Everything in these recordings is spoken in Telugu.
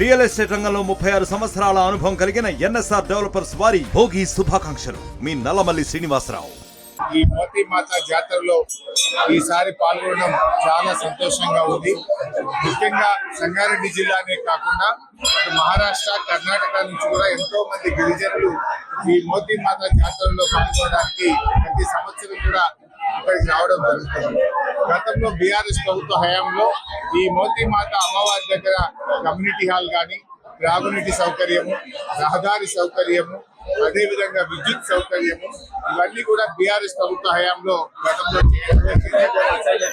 రియల్ ఎస్టేట్ రంగంలో ముప్పై ఆరు సంవత్సరాల అనుభవం కలిగిన ఎన్ఎస్ఆర్ డెవలపర్స్ వారి భోగి శుభాకాంక్షలు. మీ నల్లమల్లి శ్రీనివాసరావు. ఈ మోతీ మాత జాతరలో ఈసారి పాల్గొనడం చాలా సంతోషంగా ఉంది. ముఖ్యంగా సంగారెడ్డి జిల్లానే కాకుండా మహారాష్ట్ర కర్ణాటక నుంచి కూడా ఎంతో మంది గిరిజనులు ఈ మోతీ మాత జాతరలో పాల్గొనడానికి ప్రతి సంవత్సరం కూడా ఇక్కడికి రావడం జరుగుతుంది. గతంలో బీఆర్ఎస్ ప్రభుత్వ హయాంలో ఈ మోతీ మాత అమ్మవారి దగ్గర కమ్యూనిటీ హాల్ కానీ త్రాగునీటి సౌకర్యము రహదారి సౌకర్యము అదేవిధంగా విద్యుత్ సౌకర్యము ఇవన్నీ కూడా బీఆర్ఎస్ ప్రభుత్వ హయాంలో గతంలో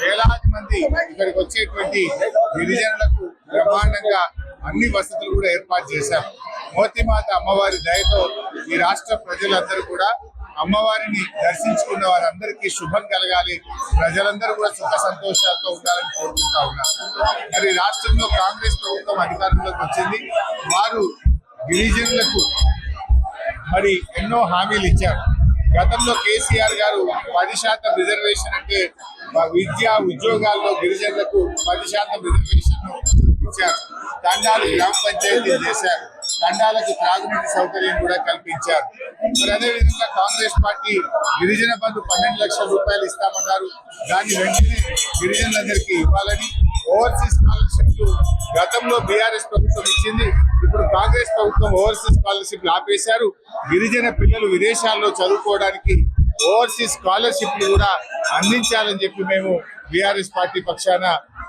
వేలాది మంది ఇక్కడికి వచ్చేటువంటి గిరిజనులకు బ్రహ్మాండంగా అన్ని వసతులు కూడా ఏర్పాటు చేశారు. మోతిమాత అమ్మవారి దయతో ఈ రాష్ట్ర ప్రజలందరూ కూడా అమ్మవారిని దర్శించుకున్న వారందరికీ శుభం కలగాలి. ప్రజలందరూ కూడా సుఖ సంతోషాలతో ఉండాలని కోరుకుంటా ఉన్నారు మరి రాష్ట్రంలో కాంగ్రెస్ ప్రభుత్వం అధికారంలోకి వచ్చింది. వారు గిరిజనులకు మరి ఎన్నో హామీలు ఇచ్చారు. గతంలో కేసీఆర్ గారు పది శాతం రిజర్వేషన్ అంటే విద్య ఉద్యోగాల్లో గిరిజనులకు పది శాతం రిజర్వేషన్ ఇచ్చారు. తండాలు గ్రామ పంచాయతీలు చేశారు. తండాలకు త్రాగునీటి సౌకర్యం కూడా కల్పించారు. మరి అదే విధంగా కాంగ్రెస్ పార్టీ గిరిజన బంధు పన్నెండు లక్షల రూపాయలు ఇస్తామన్నారు. దాన్ని వెంటనే గిరిజనులందరికీ ఇవ్వాలని ఓవర్సీస్ స్కాలర్షిప్ గతంలో బీఆర్ఎస్ ప్రభుత్వం ఇచ్చింది. ఇప్పుడు కాంగ్రెస్ ప్రభుత్వం ఓవర్సీస్ స్కాలర్షిప్ ఆపేశారు. గిరిజన పిల్లలు విదేశాల్లో చదువుకోవడానికి ఓవర్సీస్ స్కాలర్షిప్లు కూడా అందించాలని చెప్పి మేము బీఆర్ఎస్ పార్టీ పక్షాన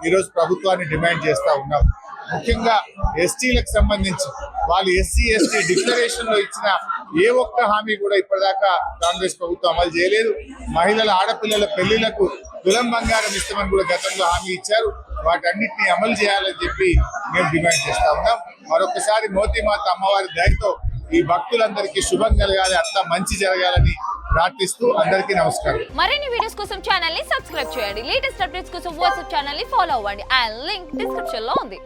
ఈరోజు ప్రభుత్వాన్ని డిమాండ్ చేస్తా ఉన్నాం. ముఖ్యంగా ఎస్టీలకు సంబంధించి వాళ్ళు ఎస్సీ ఎస్టీ డిక్లరేషన్లో ఇచ్చిన ఏ ఒక్క హామీ కూడా ఇప్పటిదాకా కాంగ్రెస్ ప్రభుత్వం అమలు చేయలేదు. మహిళల ఆడపిల్లల పెళ్ళిలకు తులం బంగారం ఇస్తామని కూడా గతంలో హామీ ఇచ్చారు. వాటన్నిటిని అమలు చేయాలని చెప్పి మేము డిమాండ్ చేస్తా ఉన్నాం. మరొకసారి మోతీమాత అమ్మవారి దయతో ఈ భక్తులందరికీ శుభం కలగాలి అంతా మంచి జరగాలని ప్రార్థిస్తూ అందరికీ నమస్కారం. మరిన్ని వీడియోస్ కోసం ఛానల్ని సబ్స్క్రైబ్ చేయండి. లేటెస్ట్ అప్డేట్స్ కోసం వాట్సాప్ ఛానల్ని ఫాలో అవ్వండి. అండ్ లింక్ డిస్క్రిప్షన్లో ఉంది.